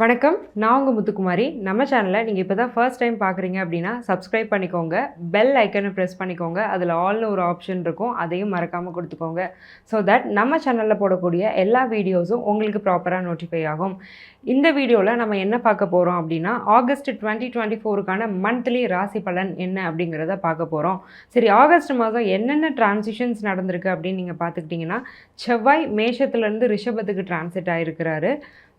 வணக்கம். நான் உங்கள் முத்துக்குமாரி. நம்ம சேனலை நீங்கள் இப்போ தான் ஃபர்ஸ்ட் டைம் பார்க்குறீங்க அப்படின்னா சப்ஸ்கிரைப் பண்ணிக்கோங்க. பெல் ஐக்கனை ப்ரெஸ் பண்ணிக்கோங்க. அதில் ஆல்னு ஒரு ஆப்ஷன் இருக்கும். அதையும் மறக்காமல் கொடுத்துக்கோங்க. ஸோ தட் நம்ம சேனலில் போடக்கூடிய எல்லா வீடியோஸும் உங்களுக்கு ப்ராப்பராக நோட்டிஃபை ஆகும். இந்த வீடியோவில் நம்ம என்ன பார்க்க போகிறோம் அப்படின்னா ஆகஸ்ட் டுவெண்ட்டி டுவெண்ட்டி ஃபோருக்கான மந்த்லி ராசி பலன் என்ன அப்படிங்கிறத பார்க்க போகிறோம் சரி ஆகஸ்ட் மாதம் என்னென்ன டிரான்சிஷன்ஸ் நடந்திருக்கு அப்படின்னு நீங்கள் பார்த்துக்கிட்டிங்கன்னா செவ்வாய் மேஷத்துலேருந்து ரிஷபத்துக்கு டிரான்சிட் ஆகிருக்கிறாரு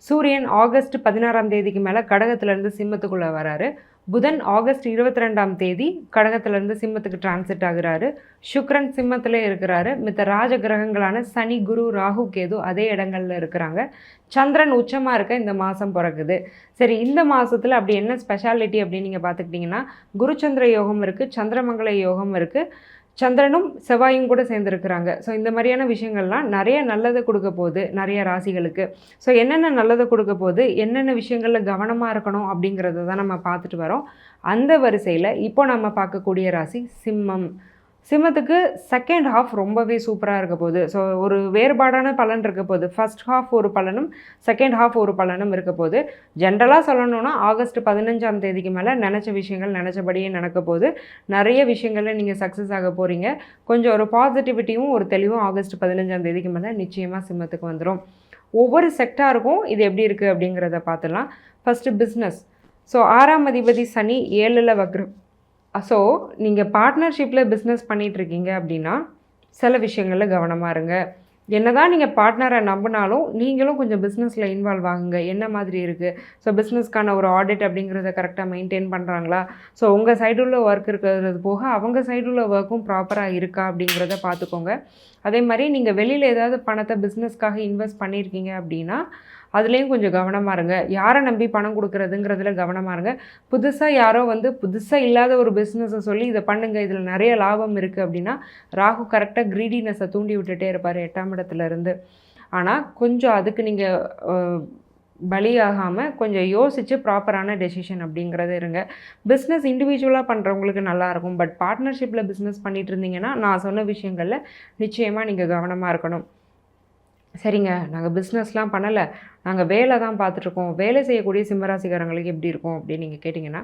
சூரியன் ஆகஸ்ட் பதினாறாம் தேதிக்கு மேலே கடகத்திலேருந்து சிம்மத்துக்குள்ளே வராரு. புதன் ஆகஸ்ட் இருபத்தி ரெண்டாம் தேதி கடகத்திலேருந்து சிம்மத்துக்கு டிரான்சிட் ஆகுறாரு. சுக்ரன் சிம்மத்தில் இருக்கிறாரு. மித்த ராஜ கிரகங்களான சனி குரு ராகு கேது அதே இடங்கள்ல இருக்கிறாங்க. சந்திரன் உச்சமாக இருக்க இந்த மாதம் பிறகுது சரி இந்த மாதத்தில் அப்படி என்ன ஸ்பெஷாலிட்டி அப்படின்னு நீங்கள் பார்த்துக்கிட்டிங்கன்னா குருச்சந்திர யோகம் இருக்குது சந்திரமங்கல யோகம் இருக்குது சந்திரனும் செவ்வாயும் கூட சேர்ந்துருக்கிறாங்க. ஸோ இந்த மாதிரியான விஷயங்கள்லாம் நிறைய நல்லதை கொடுக்க போகுது நிறைய ராசிகளுக்கு. ஸோ என்னென்ன நல்லதை கொடுக்க போகுது என்னென்ன விஷயங்களில் கவனமாக இருக்கணும் அப்படிங்கிறத தான் நம்ம பார்த்துட்டு வரோம். அந்த வரிசையில் இப்போ நம்ம பார்க்கக்கூடிய ராசி சிம்மம். சிம்மத்துக்கு செகண்ட் ஹாஃப் ரொம்பவே சூப்பராக இருக்க போகுது. ஸோ ஒரு வேறுபாடான பலன் இருக்க போகுது. ஃபர்ஸ்ட் ஹாஃப் ஒரு பலனும் செகண்ட் ஹாஃப் ஒரு பலனும் இருக்க போகுது. ஜென்ரலாக சொல்லணும்னா ஆகஸ்ட் பதினஞ்சாம் தேதிக்கு மேலே நினச்ச விஷயங்கள் நினச்சபடியே நடக்க போகுது. நிறைய விஷயங்களில் நீங்கள் சக்ஸஸ் ஆக போகிறீங்க கொஞ்சம் ஒரு பாசிட்டிவிட்டியும் ஒரு தெளிவும் ஆகஸ்ட் பதினஞ்சாம் தேதிக்கு மேலே நிச்சயமாக சிம்மத்துக்கு வந்துடும் ஒவ்வொரு செக்டாருக்கும் இது எப்படி இருக்குது அப்படிங்கிறத பார்த்துலாம் ஃபஸ்ட்டு பிஸ்னஸ் ஸோ ஆறாம் அதிபதி சனி ஏழில் வக்ரம். ஸோ நீங்கள் பார்ட்னர்ஷிப்பில் பிஸ்னஸ் பண்ணிகிட்ருக்கீங்க அப்படின்னா சில விஷயங்களில் கவனமாக இருங்க. என்னதான் நீங்கள் பார்ட்னரை நம்பினாலும் நீங்களும் கொஞ்சம் பிஸ்னஸில் இன்வால்வ் ஆகுங்க. என்ன மாதிரி இருக்குது ஸோ பிஸ்னஸ்க்கான ஒரு ஆடிட் அப்படிங்கிறத கரெக்டாக மெயின்டைன் பண்ணுறாங்களா ஸோ உங்கள் சைடு உள்ள ஒர்க் இருக்கிறது போக அவங்க சைடு உள்ள ஒர்க்கும் ப்ராப்பராக இருக்கா அப்படிங்கிறத பார்த்துக்கோங்க அதே மாதிரி நீங்கள் வெளியில் ஏதாவது பணத்தை பிஸ்னஸ்க்காக இன்வெஸ்ட் பண்ணியிருக்கீங்க அப்படின்னா அதுலேயும் கொஞ்சம் கவனமாக இருங்க. யாரை நம்பி பணம் கொடுக்குறதுங்கிறதுல கவனமாக இருங்க. புதுசாக யாரோ வந்து புதுசாக இல்லாத ஒரு பிஸ்னஸை சொல்லி இதை பண்ணுங்கள் இதில் நிறைய லாபம் இருக்குது அப்படின்னா ராகு கரெக்டாக க்ரீடினஸை தூண்டி விட்டுட்டே இருப்பார். எட்டாம் இருந்து ஆனால் கொஞ்சம் அதுக்கு நீங்கள் பலியாகாமல் கொஞ்சம் யோசித்து ப்ராப்பரான டெசிஷன் அப்படிங்கிறது இருங்க. பிஸ்னஸ் இண்டிவிஜுவலாக பண்ணுறவங்களுக்கு நல்லாயிருக்கும் பட் பார்ட்னர்ஷிப்பில் பிஸ்னஸ் பண்ணிட்டு இருந்தீங்கன்னா நான் சொன்ன விஷயங்களில் நிச்சயமாக நீங்கள் கவனமாக இருக்கணும். சரிங்க நாங்கள் பிஸ்னஸ்லாம் பண்ணலை. நாங்கள் வேலை தான் பார்த்துட்ருக்கோம் வேலை செய்யக்கூடிய சிம்மராசிக்காரங்களுக்கு எப்படி இருக்கும் அப்படின்னு நீங்கள் கேட்டிங்கன்னா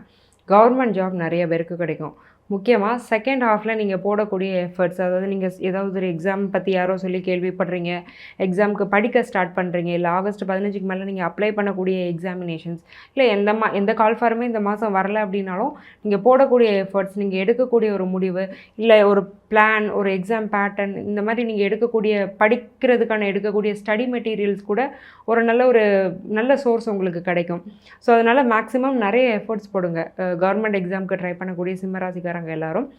கவர்மெண்ட் ஜாப் நிறைய பேருக்கு கிடைக்கும். முக்கியமாக செகண்ட் ஹாஃபில் நீங்கள் போடக்கூடிய எஃபர்ட்ஸ் அதாவது நீங்கள் ஏதாவது ஒரு எக்ஸாம் பற்றி யாரோ சொல்லி கேள்விப்படுறீங்க எக்ஸாமுக்கு படிக்க ஸ்டார்ட் பண்ணுறீங்க இல்லை ஆகஸ்ட் பதினஞ்சுக்கு மேலே நீங்கள் அப்ளை பண்ணக்கூடிய எக்ஸாமினேஷன்ஸ் இல்லை எந்த மா எந்த கால் ஃபார்மே இந்த மாதம் வரல அப்படின்னாலும் நீங்கள் போடக்கூடிய எஃபர்ட்ஸ் நீங்கள் எடுக்கக்கூடிய ஒரு முடிவு இல்லை ஒரு பிளான் ஒரு எக்ஸாம் பேட்டர்ன் இந்த மாதிரி நீங்கள் எடுக்கக்கூடிய படிக்கிறதுக்கான எடுக்கக்கூடிய ஸ்டடி மெட்டீரியல்ஸ் கூட ஒரு நல்ல ஒரு நல்ல சோர்ஸ் உங்களுக்கு கிடைக்கும். ஸோ அதனால் மேக்ஸிமம் நிறைய எஃபர்ட்ஸ் போடுங்க. கவர்மெண்ட் எக்ஸாமுக்கு ட்ரை பண்ணக்கூடிய சிம்மராசிக்காரங்க எல்லாரும்.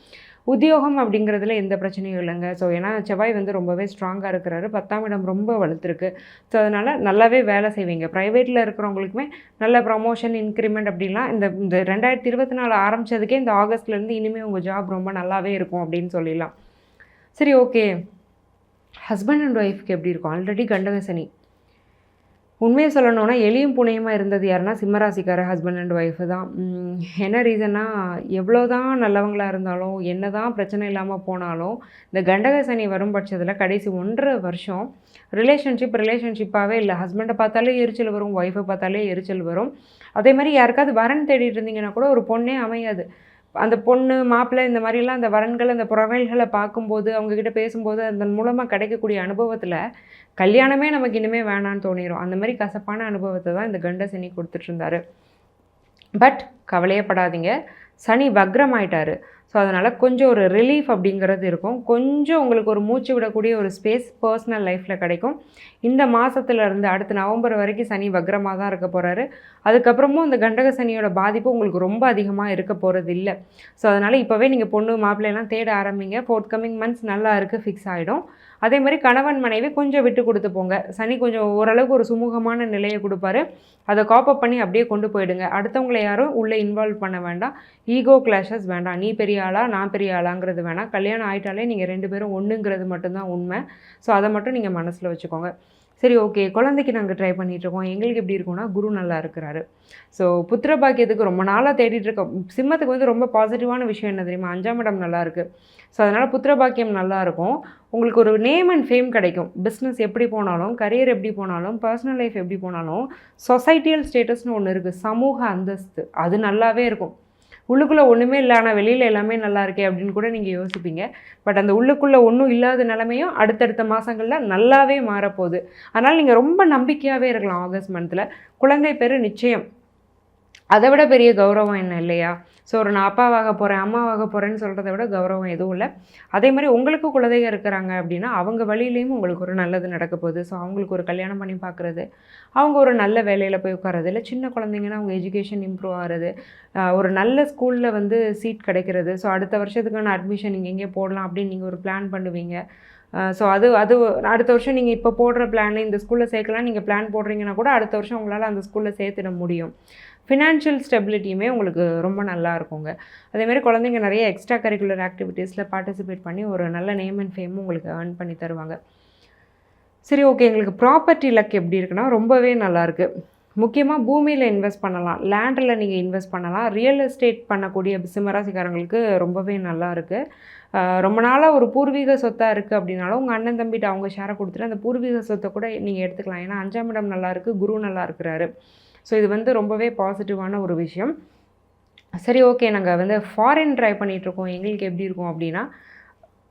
உத்தியோகம் அப்படிங்கிறதுல எந்த பிரச்சனையும் இல்லைங்க. ஸோ ஏன்னா செவ்வாய் வந்து ரொம்பவே ஸ்ட்ராங்காக இருக்கிறாரு. பத்தாம் இடம் ரொம்ப வளர்த்துருக்கு ஸோ அதனால் நல்லாவே வேலை செய்வீங்க. ப்ரைவேட்டில் இருக்கிறவங்களுக்குமே நல்ல ப்ரமோஷன் இன்க்ரிமெண்ட் அப்படின்லாம் இந்த இந்த ரெண்டாயிரத்தி இருபத்தி நாலு ஆரம்பித்ததுக்கே இந்த ஆகஸ்ட்லேருந்து இனிமேல் உங்கள் ஜாப் ரொம்ப நல்லாவே இருக்கும் அப்படின்னு சொல்லிடலாம். சரி ஓகே ஹஸ்பண்ட் அண்ட் ஒய்ஃப்க்கு எப்படி இருக்கும்? ஆல்ரெடி கண்டக சனி. உண்மையை சொல்லணும்னா எளியும் புனையுமா இருந்தது யாருன்னா சிம்மராசிக்கார ஹஸ்பண்ட் அண்ட் ஒய்ஃபு தான். என்ன ரீசன்னா எவ்வளோ தான் நல்லவங்களாக இருந்தாலும் என்ன தான் பிரச்சனை இல்லாமல் போனாலும் இந்த கண்டக சனி வரும் பட்சத்தில் கடைசி ஒன்றரை வருஷம் ரிலேஷன்ஷிப் ரிலேஷன்ஷிப்பாகவே இல்லை. ஹஸ்பண்டை பார்த்தாலே எரிச்சல் வரும் ஒய்ஃபை பார்த்தாலே எரிச்சல் வரும். அதே மாதிரி யாருக்காவது வரன் தேடிட்டு இருந்தீங்கன்னா கூட ஒரு பொண்ணே அமையாது. அந்த பொண்ணு மாப்பிள்ளை இந்த மாதிரிலாம் அந்த வரன்கள் அந்த புறவைகளை பார்க்கும்போது அவங்கக்கிட்ட பேசும்போது அதன் மூலமாக கிடைக்கக்கூடிய அனுபவத்தில் கல்யாணமே நமக்கு இனிமேல் வேணான்னு தோணிடும் அந்த மாதிரி கசப்பான அனுபவத்தை தான் இந்த கண்ட சனி கொடுத்துட்ருந்தாரு பட் கவலையப்படாதீங்க. சனி வக்ரம் ஆயிட்டாரு. ஸோ அதனால் கொஞ்சம் ஒரு ரிலீஃப் அப்படிங்கிறது இருக்கும். கொஞ்சம் உங்களுக்கு ஒரு மூச்சு விடக்கூடிய ஒரு ஸ்பேஸ் பர்சனல் லைஃப்பில் கிடைக்கும். இந்த மாதத்துலேருந்து அடுத்த நவம்பர் வரைக்கும் சனி வக்ரமாக தான் இருக்க போகிறாரு அதுக்கப்புறமும் இந்த கண்டக சனியோட பாதிப்பு உங்களுக்கு ரொம்ப அதிகமாக இருக்க போகிறது இல்லை. ஸோ அதனால் இப்போவே நீங்கள் பொண்ணு மாப்பிள்ளையெல்லாம் தேட ஆரம்பிங்க. ஃபோர்த் கமிங் மந்த்ஸ் நல்லா இருக்குது ஃபிக்ஸ் ஆகிடும் அதே மாதிரி கணவன் மனைவி கொஞ்சம் விட்டு கொடுத்து போங்க. சனி கொஞ்சம் ஓரளவுக்கு ஒரு சுமூகமான நிலையை கொடுப்பாரு. அதை காப்பப் பண்ணி அப்படியே கொண்டு போயிடுங்க. அடுத்தவங்களை யாரும் உள்ளே இன்வால்வ் பண்ண வேண்டாம். ஈகோ கிளாஷஸ் வேண்டாம். நீ பெரிய ஆளா நான் பெரிய ஆளாங்கிறது வேணாம். கல்யாணம் ஆயிட்டாலே நீங்கள் ரெண்டு பேரும் ஒன்றுங்கிறது மட்டும்தான் உண்மை. ஸோ அதை மட்டும் நீங்கள் மனசில் வச்சுக்கோங்க. சரி ஓகே குழந்தைக்கு நாங்கள் ட்ரை பண்ணிகிட்ருக்கோம் எங்களுக்கு எப்படி இருக்கும்னா குரு நல்லா இருக்கிறாரு. ஸோ புத்திர பாக்கியத்துக்கு ரொம்ப நாளாக தேடிட்டு இருக்கோம். சிம்மத்துக்கு வந்து ரொம்ப பாசிட்டிவான விஷயம் என்ன தெரியுமா? அஞ்சாம் இடம் நல்லா இருக்குது ஸோ அதனால் புத்திர பாக்கியம் நல்லா இருக்கும். உங்களுக்கு ஒரு நேம் அண்ட் ஃபேம் கிடைக்கும். பிஸ்னஸ் எப்படி போனாலும் கரியர் எப்படி போனாலும் பர்சனல் லைஃப் எப்படி போனாலும் சொசைட்டியல் ஸ்டேட்டஸ்னு ஒன்று இருக்குது சமூக அந்தஸ்து. அது நல்லாவே இருக்கும். உள்ளுக்குள்ளே ஒன்றுமே இல்லை ஆனால் வெளியில் எல்லாமே நல்லா இருக்கே அப்படின்னு கூட நீங்கள் யோசிப்பீங்க. பட் அந்த உள்ளுக்குள்ளே ஒன்றும் இல்லாத நிலமையும் அடுத்தடுத்த மாதங்களில் நல்லாவே மாறப்போகுது. அதனால் நீங்கள் ரொம்ப நம்பிக்கையாகவே இருக்கலாம் ஆகஸ்ட் மந்தில் குழந்தை பேர் நிச்சயம். அதை விட பெரிய கௌரவம் என்ன இல்லையா? ஸோ ஒரு நான் அப்பாவாக போகிறேன் அம்மாவாக போகிறேன்னு சொல்கிறத விட கௌரவம் எதுவும் இல்லை. அதே மாதிரி உங்களுக்கு குலதெய்வம் இருக்கிறாங்க அப்படின்னா அவங்க வழியிலையும் உங்களுக்கு ஒரு நல்லது நடக்க போகுது. ஸோ அவங்களுக்கு ஒரு கல்யாணம் பண்ணி பார்க்குறது அவங்க ஒரு நல்ல வேலையில் போய் உட்காரது இல்லை சின்ன குழந்தைங்கன்னா அவங்க எஜுகேஷன் இம்ப்ரூவ் ஆகிறது ஒரு நல்ல ஸ்கூலில் வந்து சீட் கிடைக்கிறது. ஸோ அடுத்த வருஷத்துக்கான அட்மிஷன் நீங்கள் எங்கே போடலாம் அப்படின்னு நீங்கள் ஒரு பிளான் பண்ணுவீங்க. ஸோ அது அது அடுத்த வருஷம் நீங்கள் இப்போ போடுற பிளான் இந்த ஸ்கூலில் சேர்க்கலாம். நீங்கள் பிளான் போடுறீங்கன்னா கூட அடுத்த வருஷம் உங்களால் அந்த ஸ்கூலில் சேர்த்துட முடியும். ஃபினான்ஷியல் ஸ்டெபிலிட்டியுமே உங்களுக்கு ரொம்ப நல்லா இருக்குங்க. அதேமாதிரி குழந்தைங்க நிறைய எக்ஸ்ட்ரா கரிக்குலர் ஆக்டிவிட்டீஸில் பார்ட்டிசிபேட் பண்ணி ஒரு நல்ல நேம் அண்ட் ஃபேமும் உங்களுக்கு ஏர்ன் பண்ணி தருவாங்க. சரி ஓகே எங்களுக்கு ப்ராப்பர்ட்டி லக் எப்படி இருக்குன்னா ரொம்பவே நல்லாயிருக்கு முக்கியமாக பூமியில் இன்வெஸ்ட் பண்ணலாம். லேண்டில் நீங்கள் இன்வெஸ்ட் பண்ணலாம். ரியல் எஸ்டேட் பண்ணக்கூடிய சிம்மராசிக்காரங்களுக்கு ரொம்பவே நல்லா இருக்குது ரொம்ப நாளாக ஒரு பூர்வீக சொத்தாக இருக்குது அப்படின்னாலும் உங்கள் அண்ணன் தம்பிகிட்ட அவங்க ஷேரை கொடுத்துட்டு அந்த பூர்வீக சொத்தை கூட நீங்கள் எடுத்துக்கலாம். ஏன்னா அஞ்சாம் இடம் நல்லா இருக்குது குரு நல்லா இருக்கிறாரு. ஸோ இது வந்து ரொம்பவே பாசிட்டிவான ஒரு விஷயம். சரி ஓகே நாங்கள் வந்து ஃபாரின் ட்ரை பண்ணிகிட்ருக்கோம் எங்களுக்கு எப்படி இருக்கும் அப்படின்னா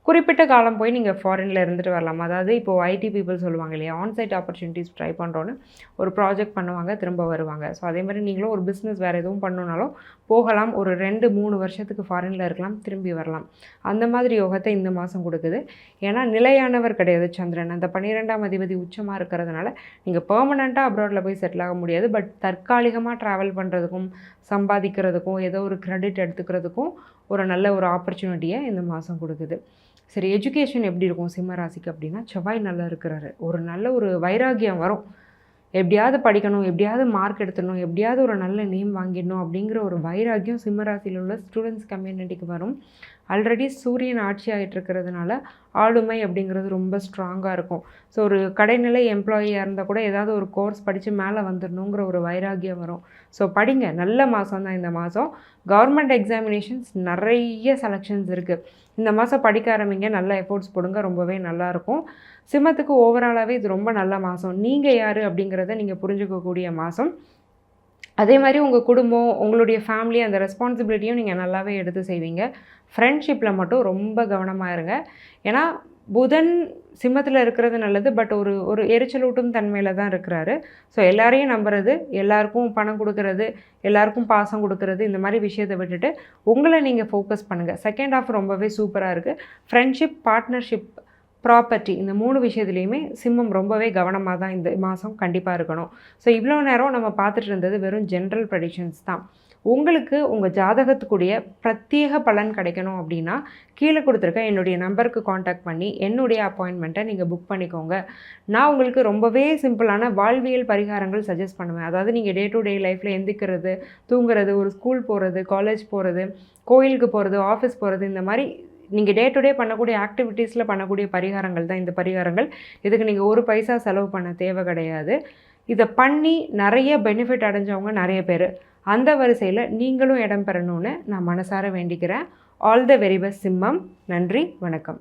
குறிப்பிட்ட காலம் போய் நீங்கள் ஃபாரினில் இருந்துட்டு வரலாம். அதாவது இப்போது ஐடி பீப்புள் சொல்லுவாங்க இல்லையா ஆன்சைட் ஆப்பர்ச்சுனிட்டிஸ் ட்ரை பண்ணுறோன்னு ஒரு ப்ராஜெக்ட் பண்ணுவாங்க திரும்ப வருவாங்க. ஸோ அதே மாதிரி நீங்களும் ஒரு பிஸ்னஸ் வேறு எதுவும் பண்ணணுனாலும் போகலாம். ஒரு ரெண்டு மூணு வருஷத்துக்கு ஃபாரினில் இருக்கலாம் திரும்பி வரலாம். அந்த மாதிரி யோகத்தை இந்த மாதம் கொடுக்குது. ஏன்னா நிலையானவர் கிடையாது சந்திரன். அந்த பன்னிரெண்டாம் அதிபதி உச்சமாக இருக்கிறதுனால நீங்கள் பெர்மனண்ட்டாக அப்ராடில் போய் செட்டில் ஆக முடியாது. பட் தற்காலிகமாக ட்ராவல் பண்ணுறதுக்கும் சம்பாதிக்கிறதுக்கும் ஏதோ ஒரு க்ரெடிட் எடுத்துக்கிறதுக்கும் ஒரு நல்ல ஒரு ஆப்பர்ச்சுனிட்டியை இந்த மாதம் கொடுக்குது. சரி எஜுகேஷன் எப்படி இருக்கும் சிம்மராசிக்கு அப்படின்னா செவ்வாய் நல்லா இருக்கிறாரு. ஒரு நல்ல ஒரு வைராகியம் வரும். எப்படியாவது படிக்கணும் எப்படியாவது மார்க் எடுத்துடணும் எப்படியாவது ஒரு நல்ல நேம் வாங்கிடணும் அப்படிங்கிற ஒரு வைராகியம் சிம்மராசியில் உள்ள ஸ்டூடெண்ட்ஸ் கம்யூனிட்டிக்கு வரும். ஆல்ரெடி சூரியன் ஆட்சி ஆகிட்டு இருக்கிறதுனால ஆளுமை அப்படிங்கிறது ரொம்ப ஸ்ட்ராங்காக இருக்கும். ஸோ ஒரு கடைநிலை எம்ப்ளாயியாக இருந்தால் கூட ஏதாவது ஒரு கோர்ஸ் படித்து மேலே வந்துடணுங்கிற ஒரு வைராகியம் வரும். ஸோ படிங்க. நல்ல மாதம் தான் இந்த மாதம் கவர்மெண்ட் எக்ஸாமினேஷன்ஸ் நிறைய செலெக்ஷன்ஸ் இருக்குது இந்த மாதம் படிக்க ஆரம்பிங்க. நல்ல எஃபோர்ட்ஸ் போடுங்க. ரொம்பவே நல்லாயிருக்கும் சிம்மத்துக்கு ஓவராலாகவே இது ரொம்ப நல்ல மாதம் நீங்கள் யார் அப்படிங்கிறத நீங்கள் புரிஞ்சுக்கக்கூடிய மாதம் அதே மாதிரி உங்கள் குடும்பம் உங்களுடைய ஃபேமிலி அந்த ரெஸ்பான்சிபிலிட்டியும் நீங்கள் நல்லாவே எடுத்து செய்வீங்க. ஃப்ரெண்ட்ஷிப்பில் மட்டும் ரொம்ப கவனமாக இருங்க. ஏன்னா புதன் சிம்மத்தில் இருக்கிறது நல்லது பட் ஒரு ஒரு எரிச்சலூட்டும் தன்மையில் தான் இருக்கிறாரு. ஸோ எல்லாரையும் நம்புறது எல்லாருக்கும் பணம் கொடுக்கறது எல்லாருக்கும் பாசம் கொடுக்கறது இந்த மாதிரி விஷயத்தை விட்டுட்டு உங்களை நீங்கள் ஃபோக்கஸ் பண்ணுங்கள் செகண்ட் ஆஃப் ரொம்பவே சூப்பராக இருக்குது ஃப்ரெண்ட்ஷிப் பார்ட்னர்ஷிப் ப்ராப்பர்ட்டி இந்த மூணு விஷயத்துலையுமே சிம்மம் ரொம்பவே கவனமாக தான் இந்த மாதம் கண்டிப்பாக இருக்கணும். ஸோ இவ்வளோ நேரம் நம்ம பார்த்துட்டு இருந்தது வெறும் ஜென்ரல் ப்ரெடிஷன்ஸ் தான். உங்களுக்கு உங்கள் ஜாதகத்துக்குரிய பிரத்யேக பலன் கிடைக்கணும் அப்படின்னா கீழே கொடுத்துருக்க என்னுடைய நம்பருக்கு காண்டாக்ட் பண்ணி என்னுடைய அப்பாயின்மெண்ட்டை நீங்கள் புக் பண்ணிக்கோங்க. நான் உங்களுக்கு ரொம்பவே சிம்பிளான வாழ்வியல் பரிகாரங்கள் சஜஸ்ட் பண்ணுவேன். அதாவது நீங்கள் டே டு டே லைஃப்பில் எந்திக்கிறது தூங்குறது ஒரு ஸ்கூல் போகிறது காலேஜ் போகிறது கோயிலுக்கு போகிறது ஆஃபீஸ் போகிறது இந்த மாதிரி நீங்கள் டே டு டே பண்ணக்கூடிய ஆக்டிவிட்டீஸில் பண்ணக்கூடிய பரிகாரங்கள் தான் இந்த பரிகாரங்கள். இதுக்கு நீங்கள் ஒரு பைசா செலவு பண்ண தேவை கிடையாது. இதை பண்ணி நிறைய பெனிஃபிட் அடைஞ்சவங்க நிறைய பேர். அந்த வரிசையில் நீங்களும் இடம் பெறணும்னு நான் மனசார வேண்டிக்கிறேன். ஆல் த வெரி பெஸ்ட் சிம்மம். நன்றி வணக்கம்.